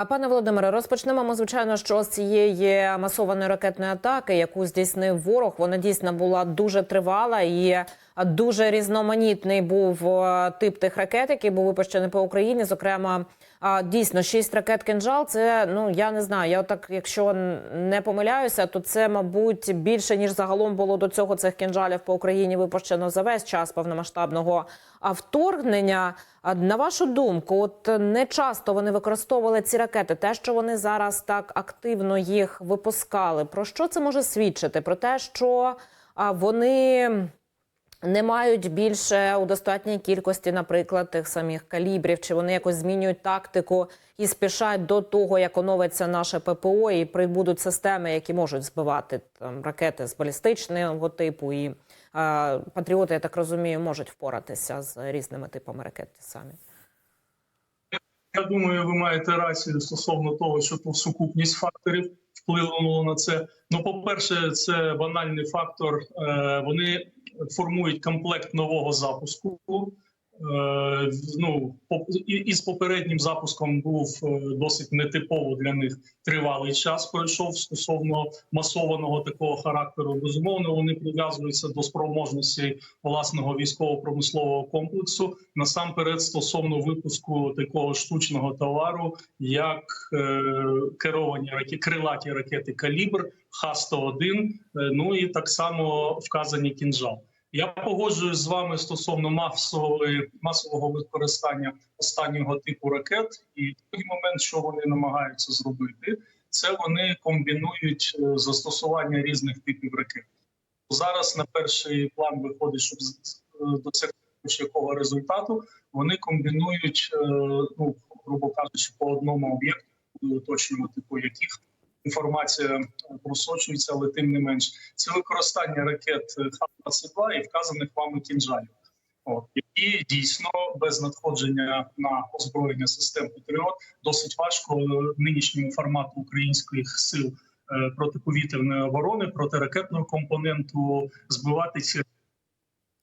А пане Володимире, розпочнемо ми, звичайно, що з цієї масованої ракетної атаки, яку здійснив ворог, вона дійсно була дуже тривала і дуже різноманітний був е, тип тих ракет, який був випущений по Україні. Зокрема, дійсно шість ракет кинжал. Це ну я не знаю. Я так, якщо не помиляюся, то це мабуть більше ніж загалом було до цього цих кинжалів по Україні випущено за весь час повномасштабного вторгнення. На вашу думку, от не часто вони використовували ці ракети. Те, що вони зараз так активно їх випускали, про що це може свідчити? Про те, що вони не мають більше у достатній кількості, наприклад, тих самих калібрів, чи вони якось змінюють тактику і спішать до того, як оновиться наше ППО, і прибудуть системи, які можуть збивати там ракети з балістичного типу, і е, патріоти, я так розумію, можуть впоратися з різними типами ракет самі. Я думаю, ви маєте рацію стосовно того, що тут сукупність факторів вплинуло на це. Ну, по-перше, це банальний фактор. Е, Вони формують комплект нового запуску. Е, Ну по- і, і попереднім запуском був е, досить нетипово для них тривалий час. Пройшов стосовно масованого такого характеру. Безумовно, вони прив'язуються до спроможності власного військово-промислового комплексу. Насамперед, стосовно випуску такого штучного товару, як е, керовані крилаті ракети Калібр, Х-101, е, ну і так само вказані кінжал. Я погоджуюсь з вами стосовно масової масового використання останнього типу ракет. І другий момент, що вони намагаються зробити, це вони комбінують е, застосування різних типів ракет. Зараз на перший план виходить, щоб з- досягти якого результату вони комбінують, е, ну грубо кажучи, по одному об'єкту, уточнювати по яких інформація просочується, але тим не менш, це використання ракет Х-22 і вказаних вами кінжалів, От, які дійсно без надходження на озброєння систем Патріот досить важко нинішньому формату українських сил е, протиповітряної оборони, протиракетного компоненту збивати ці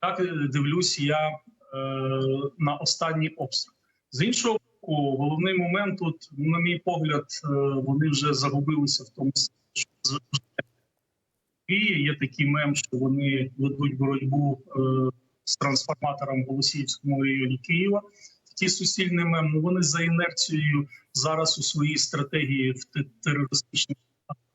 так е, дивлюсь я е, на останній обстріл. З іншого головний момент тут, на мій погляд, е, вони вже загубилися в тому, що є такий мем, що вони ведуть боротьбу е, з трансформатором в Голосіївському районі Києва. Такий суцільний мем. Вони за інерцією зараз у своїй стратегії в те- терористичній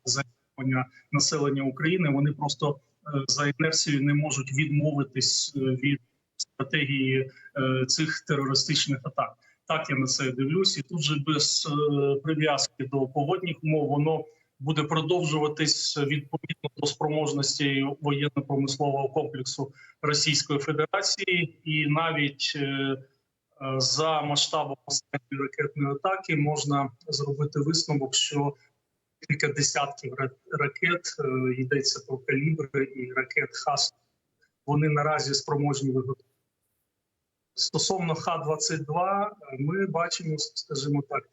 захоплення населення України. Вони просто е, за інерцією не можуть відмовитись від стратегії цих терористичних атак. Так я на це дивлюсь, і тут же без е, прив'язки до погодних умов воно буде продовжуватись відповідно до спроможності воєнно-промислового комплексу Російської Федерації, і навіть е, е, за масштабом останньої ракетної атаки можна зробити висновок, що кілька десятків ракет йдеться про калібри і ракет ХАС. Вони наразі спроможні виготовити. Стосовно Х-22, е, ми бачимо, скажімо так,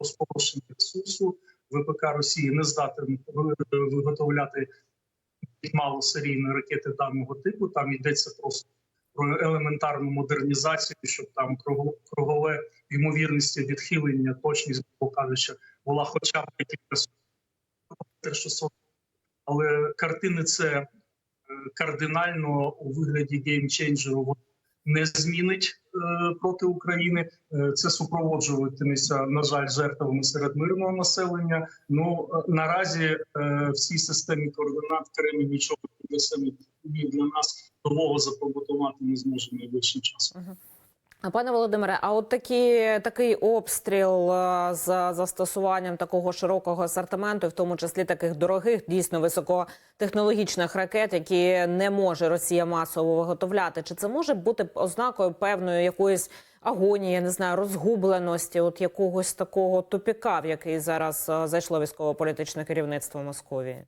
розпорошення ресурсу. ВПК Росії не здатен ви- виготовляти малосерійні ракети даного типу. Там йдеться просто про елементарну модернізацію, щоб там круго- кругове ймовірність відхилення, точність, кажучи, була хоча б сотень, 600. Але картини це е, кардинально у вигляді геймченджеру не змінить е, проти України. Е, Це супроводжуватиметься, на жаль, жертвами серед мирного населення. Ну е, наразі в системі координат Кремль нічого для самі для нас нового запробувати не зможе найближчим часом. Пане Володимире, а от такі, такий обстріл е, з застосуванням такого широкого асортименту, в тому числі таких дорогих, дійсно високотехнологічних ракет, які не може Росія масово виготовляти, чи це може бути ознакою певної якоїсь агонії, не знаю, розгубленості, от якогось такого тупіка, в який зараз е, зайшло військово-політичне керівництво Московії?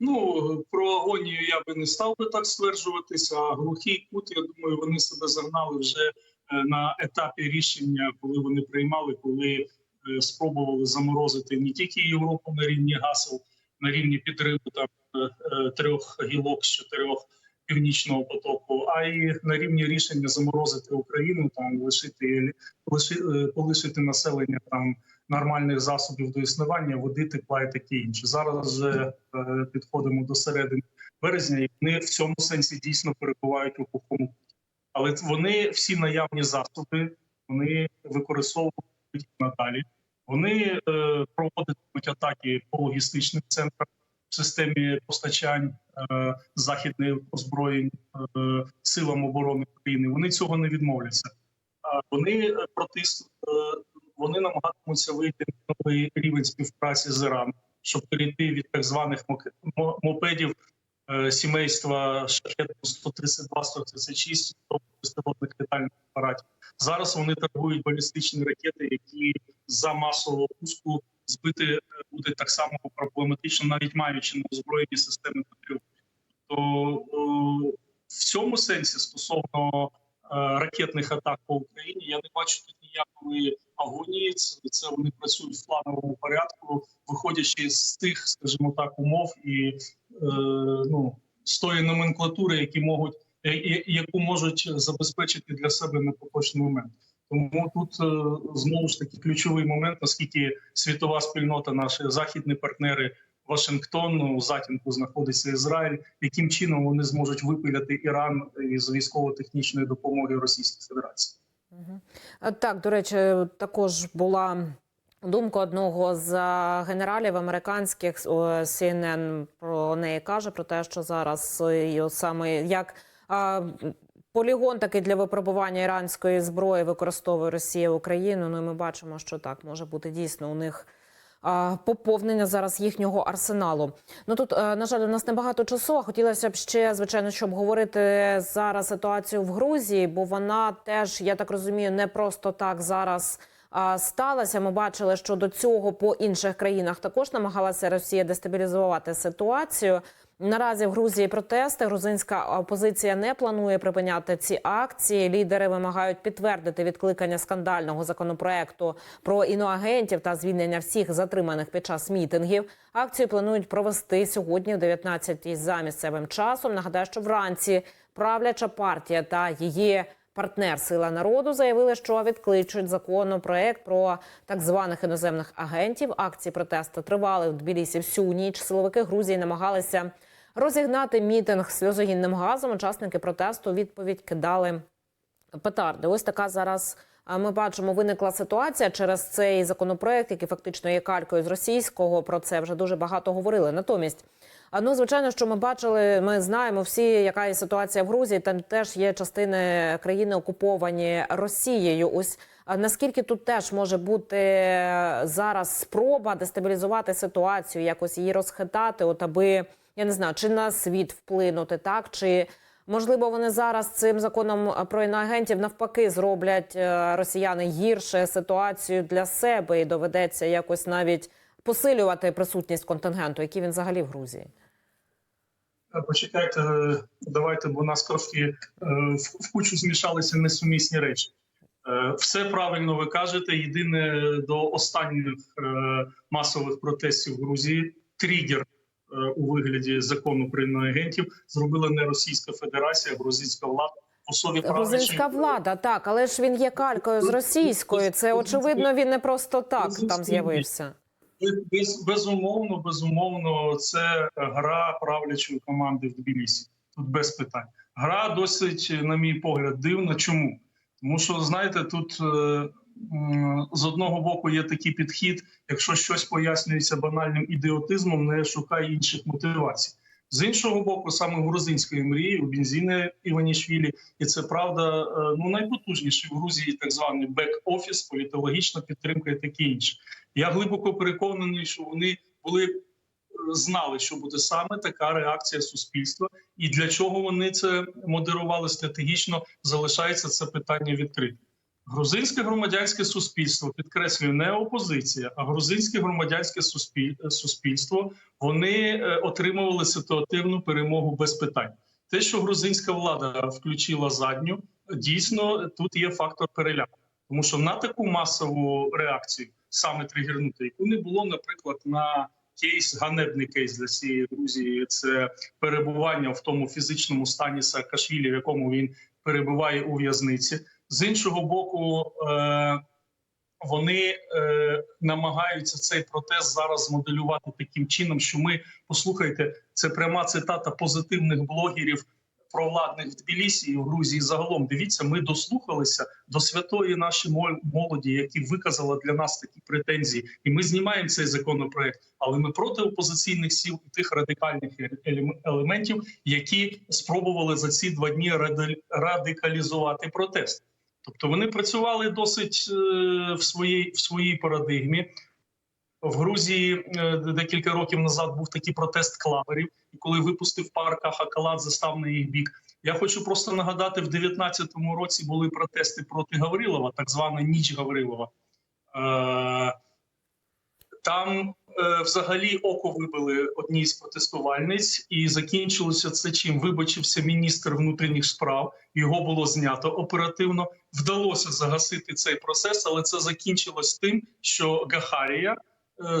Ну про агонію я би не став би так стверджуватися. А глухий кут, я думаю, вони себе загнали вже е, на етапі рішення, коли вони приймали, коли е, спробували заморозити не тільки Європу на рівні гасел, на рівні підриву там е, трьох гілок з чотирьох північного потоку, а й на рівні рішення заморозити Україну, там лишити лиши, е, полишити населення там нормальних засобів до існування, води, тепла і таке інше. Зараз вже е, підходимо до середини березня, і вони в цьому сенсі дійсно перебувають у глухому. Але вони всі наявні засоби вони використовують надалі. Вони е, проводитимуть атаки по логістичним центрам в системі постачань е, західних озброєнь е, силам оборони України. Вони цього не відмовляться. Вони е, протис, вони намагатимуться вийти на новий рівень співпраці з Іраном, щоб перейти від так званих мопедів е, сімейства шахет 132-136 до безпілотних літальних апаратів. Зараз вони торгують балістичні ракети, які за масового пуску збити е, буде так само проблематично, навіть маючи на озброєні системи Патріот. То е, в цьому сенсі стосовно ракетних атак по Україні, я не бачу тут ніякої агонії. Це, вони працюють в плановому порядку, виходячи з тих, скажімо так, умов і е, ну з тої номенклатури, які можуть е, яку можуть забезпечити для себе на поточний момент. Тому тут е, знову ж таки ключовий момент, наскільки світова спільнота, наші західні партнери, Вашингтон, ну, у затінку знаходиться Ізраїль, яким чином вони зможуть випиляти Іран із військово-технічної допомоги Російської Федерації. Так, до речі, також була думка одного з генералів американських CNN про неї каже про те, що зараз е, саме як полігон такий для випробування іранської зброї використовує Росія Україну. Ну і ми бачимо, що так може бути дійсно у них. Поповнення зараз їхнього арсеналу. Ну тут е, на жаль, у нас небагато часу. а Хотілося б ще звичайно, щоб говорити зараз ситуацію в Грузії, бо вона теж, я так розумію, не просто так зараз сталася. Ми бачили, що до цього по інших країнах також намагалася Росія дестабілізувати ситуацію. Наразі в Грузії протести. Грузинська опозиція не планує припиняти ці акції. Лідери вимагають підтвердити відкликання скандального законопроекту про іноагентів та звільнення всіх затриманих під час мітингів. Акцію планують провести сьогодні в 19-й за місцевим часом. Нагадаю, що вранці правляча партія та її партнер Сила народу заявили, що відкличуть законопроект про так званих іноземних агентів. Акції протесту тривали в Тбілісі всю ніч. Силовики Грузії намагалися розігнати мітинг сльозогінним газом. Учасники протесту відповідь кидали петарди. Ось така зараз. Ми бачимо, виникла ситуація через цей законопроект, який фактично є калькою з російського. Про це вже дуже багато говорили. Натомість, ну звичайно, що ми бачили, ми знаємо всі, яка є ситуація в Грузії. Там теж є частини країни окуповані Росією. Ось наскільки тут теж може бути е, зараз спроба дестабілізувати ситуацію, якось її розхитати, от аби я не знаю, чи на світ вплинути, так чи можливо вони зараз цим законом е, про іноагентів навпаки зроблять е, росіяни гірше ситуацію для себе і доведеться якось навіть посилювати присутність контингенту, який він взагалі в Грузії. Е, Почекайте, е, давайте, бо у нас трошки е, в кучу змішалися несумісні речі. Все правильно ви кажете. Єдине до останніх масових протестів в Грузії тригер у вигляді закону про іноагентів зробила не Російська Федерація, а грузинська влада. Особі Грузинська влада, так, але ж він є калькою з російською. Це очевидно, він не просто так там з'явився. Без, безумовно, безумовно, це гра правлячої команди в Тбілісі. Тут без питань. Гра досить, на мій погляд, дивна. Чому? Тому що, знаєте, тут е, з одного боку є такий підхід: якщо щось пояснюється банальним ідіотизмом, не шукай інших мотивацій. З іншого боку, саме грузинської мрії у бензини Іванішвілі, і це правда, е, ну найпотужніший в Грузії так званий бек-офіс, політологічна підтримка і таке інше. Я глибоко переконаний, що вони були е, знали, що буде саме така реакція суспільства, і для чого вони це модерували стратегічно, залишається це питання відкритим. Грузинське громадянське суспільство підкреслюю не опозиція, а грузинське громадянське суспільство вони е, отримували ситуативну перемогу без питань. Те, що грузинська влада включила задню, дійсно тут є фактор переляку, тому що на таку масову реакцію саме тригернути, яку не було, наприклад, на кейс, ганебний кейс для всієї Грузії. Це перебування в тому фізичному стані Саакашвілі, в якому він перебуває у в'язниці. З іншого боку, е, вони е, намагаються цей протест зараз змоделювати таким чином, що ми послухайте, це пряма цитата позитивних блогерів провладних в Тбілісі і в Грузії. Загалом дивіться, ми дослухалися до святої нашої мол- молоді, які виказала для нас такі претензії, і ми знімаємо цей законопроект. Але ми проти опозиційних сил і тих радикальних елем- елементів, які спробували за ці два дні ради- радикалізувати протест. Тобто вони працювали досить е, в своїй в своїй парадигмі. В Грузії е, декілька років назад був такий протест клаверів, і коли випустив парка Хакаладзе став на їх бік. Я хочу просто нагадати: в 19-му році були протести проти Гаврилова, так звана ніч Гаврилова. Е, Там е, взагалі око вибили одній з протестувальниць, і закінчилося це чим вибачився міністр внутрішніх справ. Його було знято оперативно. Вдалося загасити цей процес, але це закінчилось тим, що Гахарія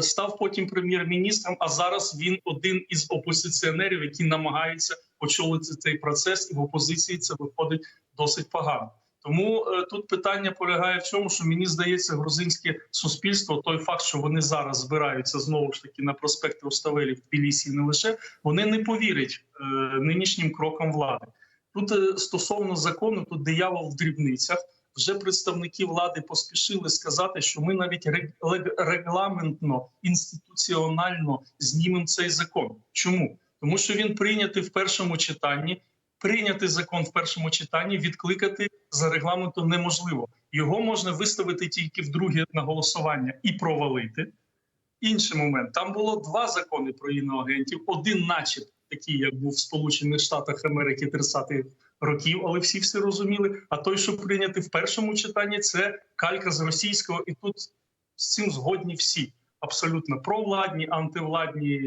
став потім прем'єр-міністром. А зараз він один із опозиціонерів, які намагаються очолити цей процес, і в опозиції це виходить досить погано. Тому е, тут питання полягає в цьому, що мені здається, грузинське суспільство, той факт, що вони зараз збираються знову ж таки на проспекти Руставелі в Тбілісі, не лише вони не повірять е, нинішнім крокам влади. Тут е, стосовно закону, тут диявол в дрібницях. Вже представники влади поспішили сказати, що ми навіть регламентно інституціонально знімемо цей закон. Чому? Тому що він прийнятий в першому читанні. Прийняти закон в першому читанні, відкликати за регламентом неможливо. Його можна виставити тільки вдруге на голосування і провалити. Інший момент там було два закони про іноагентів. Один, наче такий, як був в Сполучених Штатах Америки 30-х років, але всі все розуміли. А той, що прийнятий в першому читанні, це калька з російського, і тут з цим згодні всі. Абсолютно провладні, антивладні,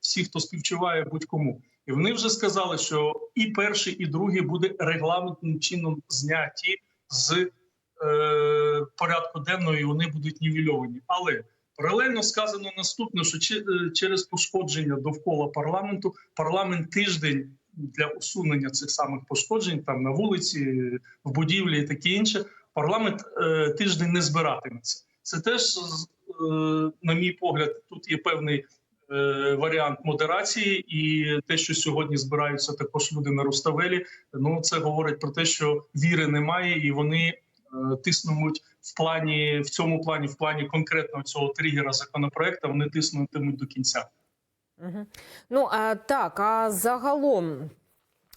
всі, хто співчуває будь-кому. І вони вже сказали, що і перший, і другий буде регламентним чином зняті з е, порядку денного, і вони будуть нівельовані. Але паралельно сказано наступне: що е, через пошкодження довкола парламенту парламент тиждень для усунення цих самих пошкоджень там на вулиці, в будівлі і таке інше. Парламент е, тиждень не збиратиметься. Це теж, е, на мій погляд, тут є певний е, варіант модерації, і те, що сьогодні збираються також люди на Руставелі, ну це говорить про те, що віри немає, і вони е, тиснуть в плані в цьому плані, в плані конкретного цього тригера законопроекту, вони тиснутимуть до кінця. Ну а так, а загалом.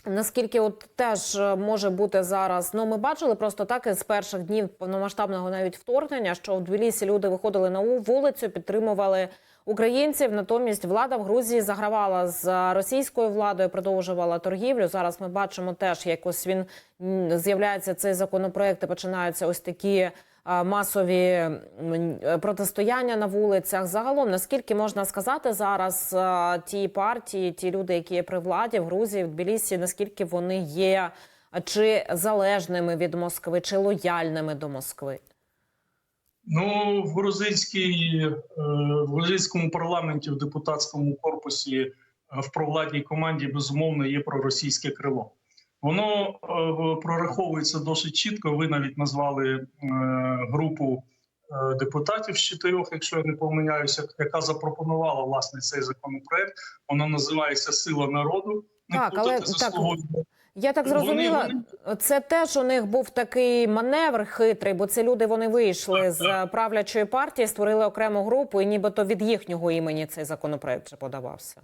Наскільки от теж е, може бути зараз? Ну, ми бачили просто так із перших днів повномасштабного навіть вторгнення, що в Тбілісі люди виходили на вулицю, підтримували українців. Натомість влада в Грузії загравала з російською владою, продовжувала торгівлю. Зараз ми бачимо теж, як ось він з'являється цей законопроект. і Починаються ось такі масові е, протистояння на вулицях. Загалом, наскільки можна сказати зараз, ті партії, ті люди, які є при владі в Грузії, в Тбілісі, наскільки вони є чи залежними від Москви, чи лояльними до Москви? Ну, в грузинській е, в грузинському парламенті, в депутатському корпусі, е, в провладній команді безумовно є проросійське крило. Воно е, прораховується досить чітко. Ви навіть назвали е, групу е, депутатів з чотирьох, якщо я не помиляюся, яка запропонувала власне цей законопроект. Вона називається Сила народу. Не Так, але- так. Я так зрозуміла, вони- це теж у них був такий маневр хитрий, бо ці люди вони вийшли з е, правлячої партії, створили окрему групу, і нібито від їхнього імені цей законопроект вже подавався.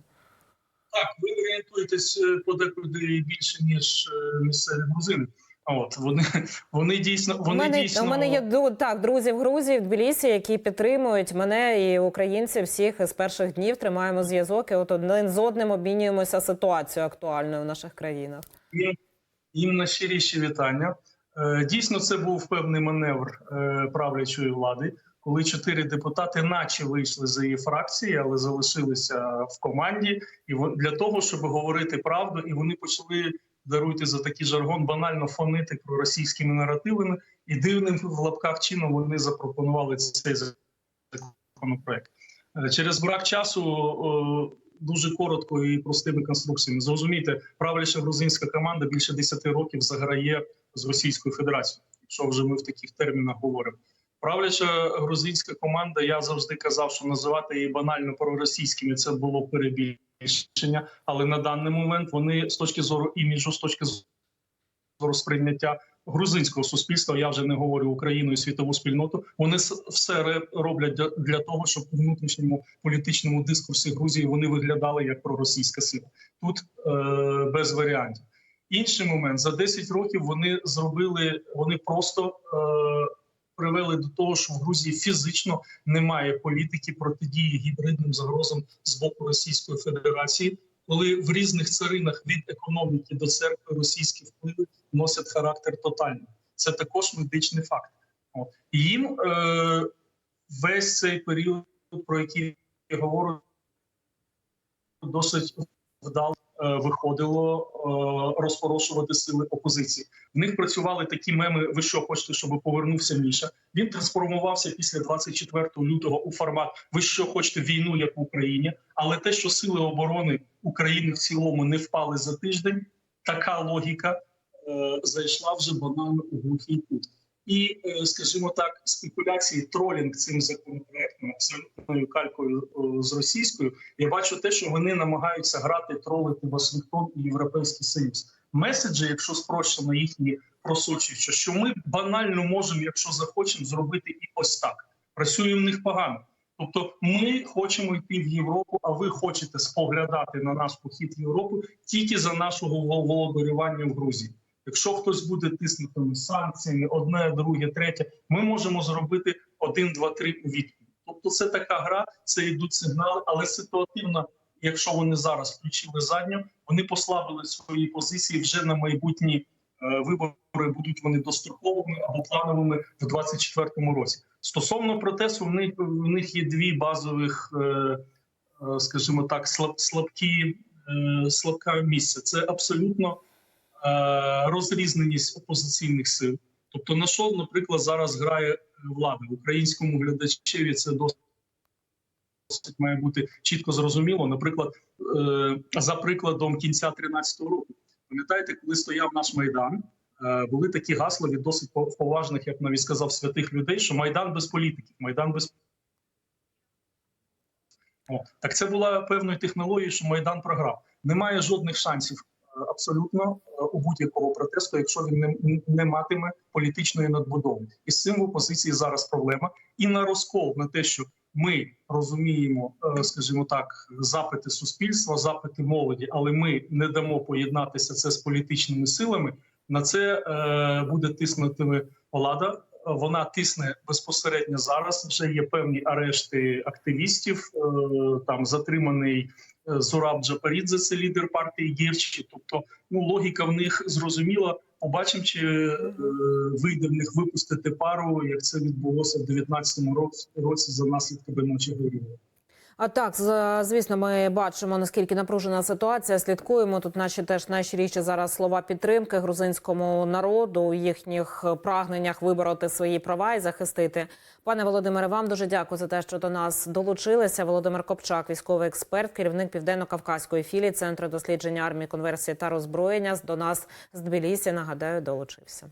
Так, ви орієнтуєтесь е, подекуди більше ніж е, місцеві грузини. От вони вони дійсно У мене, дійсно у мене є так, друзі в Грузії, в Тбілісі, які підтримують мене і українців всіх з перших днів тримаємо зв'язок. І от один з одним обмінюємося ситуацією актуальною в наших країнах. їм, їм на щиріші вітання. Е, Дійсно, це був певний маневр правлячої влади, коли чотири депутати, наче вийшли з її фракції, але залишилися в команді, і для того, щоб говорити правду, і вони почали даруйте за такий жаргон, банально фонити про російськими наративами, і дивним в лапках чином вони запропонували цей законопроект. Е, Через брак часу дуже коротко і простими конструкціями. Зрозумійте, правильша грузинська команда більше 10 років заграє з Російською Федерацією, якщо вже ми в таких термінах говоримо. Правляча грузинська команда, я завжди казав, що називати її банально проросійськими це було перебільшення, але на даний момент вони з точки зору іміджу, з точки зору сприйняття грузинського суспільства, я вже не говорю Україну і світову спільноту. Вони все роблять для того, щоб у внутрішньому політичному дискурсі Грузії вони виглядали як проросійська сила. Тут е, без варіантів. Інший момент за 10 років вони зробили, вони просто е, привели до того, що в Грузії фізично немає політики протидії гібридним загрозам з боку Російської Федерації, коли в різних царинах від економіки до церкви російські впливи носять характер тотальний. Це також медичний факт. От. Їм е, весь цей період, про який я говорю, досить вдало виходило е, розпорошувати сили опозиції. В них працювали такі меми. Ви що хочете, щоб повернувся Міша? Він трансформувався після 24 лютого у формат. Ви що хочете війну, як в Україні? Але те, що сили оборони України в цілому не впали за тиждень, така логіка е, зайшла вже банально у глухий кут. І, е, скажімо так, спекуляції тролінг цим законопроектом абсолютною калькою е, з російською. Я бачу те, що вони намагаються грати тролити Вашингтон і Європейський Союз. Меседжі, якщо спрощено їхні просочуються, що ми банально можемо, якщо захочемо, зробити і ось так. Працює в них погано. Тобто, ми хочемо йти в Європу, а ви хочете споглядати на наш похід в Європу тільки за нашого володарювання в Грузії. Якщо хтось буде тиснути санкціями, одне, друге, третє, ми можемо зробити один, два, три у відповідь. Тобто, це така гра, це йдуть сигнали, але ситуативно, якщо вони зараз включили задню, вони послабили свої позиції вже на майбутні е, вибори. Будуть вони достроковими або плановими в 2024 році. Стосовно протесту, в них в них є дві базових, е, е, скажімо так, слаб, слабкі слабка місця. Це абсолютно розрізненість опозиційних сил. Тобто, на що, наприклад, зараз грає влада українському глядачеві, це досить має бути чітко зрозуміло. Наприклад, е, за прикладом кінця 13-го року, пам'ятаєте, коли стояв наш майдан, е, були такі гасла від досить поважних, як навіть сказав, святих людей, що майдан без політики, майдан без О, так це була певною технологією, що майдан програв. Немає жодних шансів е, абсолютно е, у будь-якого протесту, якщо він не, не матиме політичної надбудови. І з цим в опозиції зараз проблема. І на розкол на те, що ми розуміємо, е, скажімо так, запити суспільства, запити молоді, але ми не дамо поєднатися це з політичними силами. На це е, буде тиснути влада. Вона тисне безпосередньо зараз. Вже є певні арешти активістів. Е, там затриманий е, Зураб Джапарідзе, це лідер партії Гірчі. Тобто, ну логіка в них зрозуміла. Побачимо, чи е, вийде в них випустити пару, як це відбулося в 19-му році, році за наслідками ночі горіло. А так, звісно, ми бачимо наскільки напружена ситуація. Слідкуємо тут. Наші теж найщиріші зараз слова підтримки грузинському народу у їхніх прагненнях вибороти свої права і захистити. Пане Володимире, вам дуже дякую за те, що до нас долучилися. Володимир Копчак, військовий експерт, керівник південно-кавказької філії центру дослідження армії, конверсії та роззброєння. До нас з Тбілісі, нагадаю, долучився.